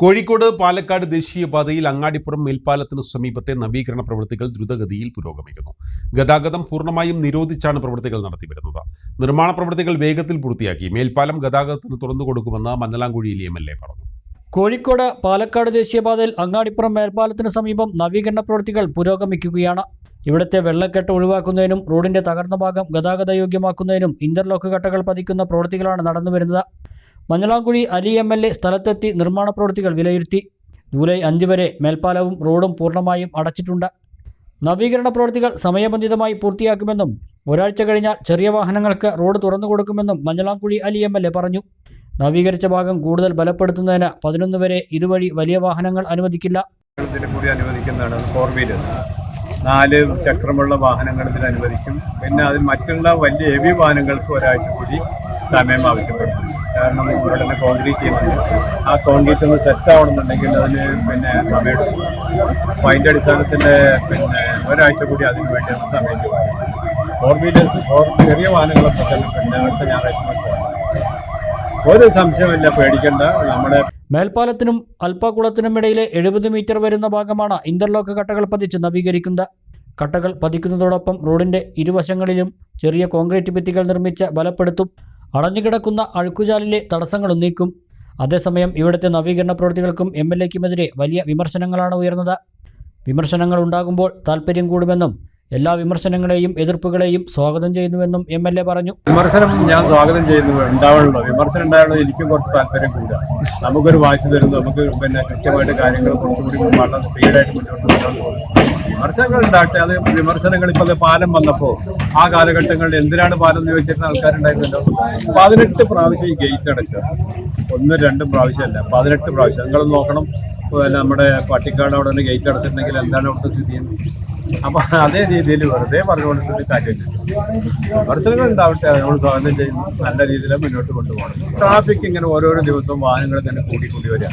കോഴിക്കോട് പാലക്കാട് ദേശീയപാതയിൽ അങ്ങാടിപ്പുറം മേൽപ്പാലത്തിന് സമീപത്തെ നവീകരണ പ്രവൃത്തികൾ ദ്രുതഗതിയിൽ പുരോഗമിക്കുന്നു. ഗതാഗതം പൂർണമായും നിരോധിച്ചാണ് പ്രവൃത്തികൾ നടത്തിവരുന്നത്. നിർമ്മാണ പ്രവൃത്തികൾ വേഗത്തിൽ പൂർത്തിയാക്കി. മേൽപ്പാലം ഗതാഗതത്തിന് തുറന്നു കൊടുക്കുമെന്ന് മന്നലാംകുഴിയിൽ എം എൽ എ പറഞ്ഞു. കോഴിക്കോട് പാലക്കാട് ദേശീയപാതയിൽ അങ്ങാടിപ്പുറം മേൽപ്പാലത്തിന് സമീപം നവീകരണ പ്രവൃത്തികൾ പുരോഗമിക്കുകയാണ്. ഇവിടുത്തെ വെള്ളക്കെട്ട് ഒഴിവാക്കുന്നതിനും റോഡിന്റെ തകർന്ന ഭാഗം ഗതാഗത യോഗ്യമാക്കുന്നതിനും ഇന്റർലോക്ക് കട്ടകൾ പതിക്കുന്ന പ്രവൃത്തികളാണ് നടന്നുവരുന്നത്. Manjalamkuzhi Ali M L A സ്ഥലത്തെത്തി നിർമ്മാണ പ്രവൃത്തികൾ വിലയിരുത്തി. ജൂലൈ അഞ്ച് വരെ മേൽപ്പാലവും റോഡും പൂർണമായും അടച്ചിട്ടുണ്ട്. നവീകരണ പ്രവൃത്തികൾ സമയബന്ധിതമായി പൂർത്തിയാക്കുമെന്നും ഒരാഴ്ച കഴിഞ്ഞാൽ ചെറിയ വാഹനങ്ങൾക്ക് റോഡ് തുറന്നു കൊടുക്കുമെന്നും Manjalamkuzhi Ali M L A പറഞ്ഞു. നവീകരിച്ച ഭാഗം കൂടുതൽ ബലപ്പെടുത്തുന്നതിന് പതിനൊന്ന് വരെ ഇതുവഴി വലിയ വാഹനങ്ങൾ അനുവദിക്കില്ല. കൂടി അനുവദിക്കുന്നതാണ് ഫോർ നാല് ചക്രമുള്ള വാഹനങ്ങൾ ഇതിൽ അനുവദിക്കും. പിന്നെ അതിൽ മറ്റുള്ള വലിയ ഹെവി വാഹനങ്ങൾക്ക് ഒരാഴ്ച കൂടി സമയം ആവശ്യപ്പെടും. കാരണം ഇവിടെ തന്നെ കോൺക്രീറ്റ് ചെയ്യുന്നുണ്ട്. ആ കോൺക്രീറ്റ് ഒന്ന് സെറ്റ് ആവണമെന്നുണ്ടെങ്കിൽ അതിന് പിന്നെ സമയമെടുക്കും അപ്പോൾ അതിന്റെ അടിസ്ഥാനത്തിൽ പിന്നെ ഒരാഴ്ച കൂടി അതിന് വേണ്ടിയാണ് സമയം ചോദിച്ചത് ഫോർ വീലേഴ്സ് ഫോർ ചെറിയ വാഹനങ്ങളൊക്കെ തന്നെ പിന്നെ അടുത്ത ഞായറാഴ്ച ഒരു സംശയമില്ല പേടിക്കേണ്ട. നമ്മുടെ മേൽപ്പാലത്തിനും അൽപ്പകുളത്തിനും ഇടയിലെ എഴുപത് മീറ്റർ വരുന്ന ഭാഗമാണ് ഇന്റർലോക്ക് കട്ടകൾ പതിച്ച് നവീകരിക്കുന്നത്. കട്ടകൾ പതിക്കുന്നതോടൊപ്പം റോഡിന്റെ ഇരുവശങ്ങളിലും ചെറിയ കോൺക്രീറ്റ് ഭിത്തികൾ നിർമ്മിച്ച് ബലപ്പെടുത്തും. അടഞ്ഞുകിടക്കുന്ന അഴുക്കുചാലിലെ തടസ്സങ്ങൾ നീക്കും അതേസമയം ഇവിടുത്തെ നവീകരണ പ്രവൃത്തികൾക്കും എം എൽ എക്കുമെതിരെ വലിയ വിമർശനങ്ങളാണ് ഉയർന്നത്. വിമർശനങ്ങൾ ഉണ്ടാകുമ്പോൾ താല്പര്യം കൂടുമെന്നും എല്ലാ വിമർശനങ്ങളെയും എതിർപ്പുകളെയും സ്വാഗതം ചെയ്യുന്നുവെന്നും എം എൽ എ പറഞ്ഞു. വിമർശനം ഞാൻ സ്വാഗതം ചെയ്യുന്നു ഉണ്ടാവണല്ലോ വിമർശനം ഉണ്ടാവുന്നത് എനിക്കും കുറച്ച് താല്പര്യം കൂടുക. നമുക്കൊരു വാശി തരുന്നു നമുക്ക് പിന്നെ കൃത്യമായിട്ട് കാര്യങ്ങൾ കുറച്ചുകൂടി വളരെ സ്പീഡായിട്ട് മുന്നോട്ട് കൊണ്ടുപോകാൻ പോകും വിമർശനങ്ങൾ ഉണ്ടാകട്ടെ? അത് വിമർശനങ്ങൾ ഇപ്പോൾ പാലം വന്നപ്പോൾ ആ കാലഘട്ടങ്ങളിൽ എന്തിനാണ് പാലം എന്ന് ചോദിച്ചിരുന്ന ആൾക്കാരുണ്ടായിരുന്നല്ലോ? പതിനെട്ട് പ്രാവശ്യം ഈ ഗേറ്റ് അടക്കുക ഒന്നും രണ്ടും പ്രാവശ്യമല്ല പതിനെട്ട് പ്രാവശ്യം. നിങ്ങൾ നോക്കണം നമ്മുടെ പട്ടിക്കാട് അവിടെ നിന്ന് ഗേറ്റ് അടച്ചിട്ടുണ്ടെങ്കിൽ എന്താണ് അവിടുത്തെ സ്ഥിതി അപ്പൊ അതേ രീതിയിൽ വെറുതെ പറഞ്ഞുകൊണ്ടിട്ട് കാര്യമില്ല. വിമർശനങ്ങൾ ഉണ്ടാവട്ടെ നമ്മൾ സ്വാഗതം ചെയ്യുന്നു നല്ല രീതിയിൽ മുന്നോട്ട് കൊണ്ടുപോകണം. ട്രാഫിക് ഇങ്ങനെ ഓരോരോ ദിവസവും വാഹനങ്ങൾ തന്നെ കൂടി കൂടി വരിക.